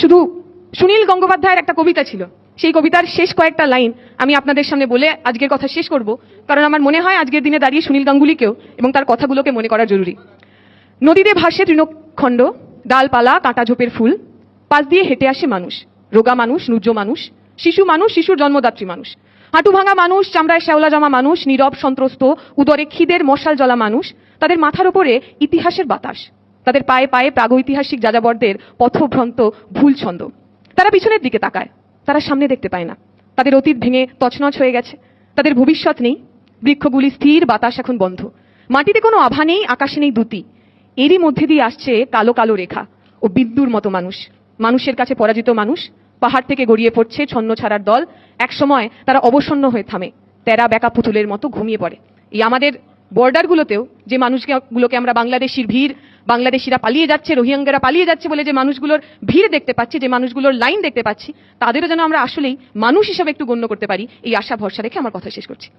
শুধু সুনীল গঙ্গোপাধ্যায়ের একটা কবিতা ছিল। সেই কবিতার শেষ কয়েকটা লাইন আমি আপনাদের সামনে বলে আজকের কথা শেষ করব, কারণ আমার মনে হয় আজকের দিনে দাঁড়িয়ে সুনীল গাঙ্গুলিকেও এবং তার কথাগুলোকে মনে করা জরুরি। নদীতে ভাসে তৃণখণ্ড, ডালপালা, কাঁটা ঝোপের ফুল, পাশ দিয়ে হেঁটে আসে মানুষ, রোগা মানুষ নুজ্জ মানুষ, শিশু মানুষ, শিশুর জন্মদাত্রী মানুষ, হাঁটু ভাঙা মানুষ, চামড়ায় শ্যাওলা জমা মানুষ, নীরব সন্ত্রস্ত, উদরে খিদের মশাল জ্বলা মানুষ, তাদের মাথার ওপরে ইতিহাসের বাতাস। তাদের পায়ে পায়ে প্রাগৈতিহাসিক যাযাবরদের পথভ্রন্ত ভুল ছন্দ। তারা পিছনের দিকে তাকায়। তারা সামনে দেখতে পায় না। তাদের অতীত ভেঙে তছনছ হয়ে গেছে। তাদের ভবিষ্যৎ নেই। বৃক্ষগুলি স্থির, বাতাস এখন বন্ধ। মাটিতে কোনো আভা নেই, আকাশে নেই দুতি এরই মধ্যে দিয়ে আসছে কালো কালো রেখা ও বিদ্যুর মতো মানুষ। মানুষের কাছে পরাজিত মানুষ। পাহাড় থেকে গড়িয়ে পড়ছে ছন্ন ছাড়ার দল। একসময় তারা অবসন্ন হয়ে থামে। তেরা বেকা পুতুলের মতো ঘুমিয়ে পড়ে। এই আমাদের বর্ডারগুলোতেও যে মানুষগুলোকে আমরা বাংলাদেশির ভিড় বাংলাদেশিরা পালিয়ে যাচ্ছে, রোহিঙ্গারা পালিয়ে যাচ্ছে বলে যে মানুষগুলোর ভিড় দেখতে পাচ্ছি, যে মানুষগুলোর লাইন দেখতে পাচ্ছি, তাদেরও যেন আমরা আসলেই মানুষ হিসেবে একটু গণ্য করতে পারি, এই আশা, ভরসা রেখে আমার কথা শেষ করছি।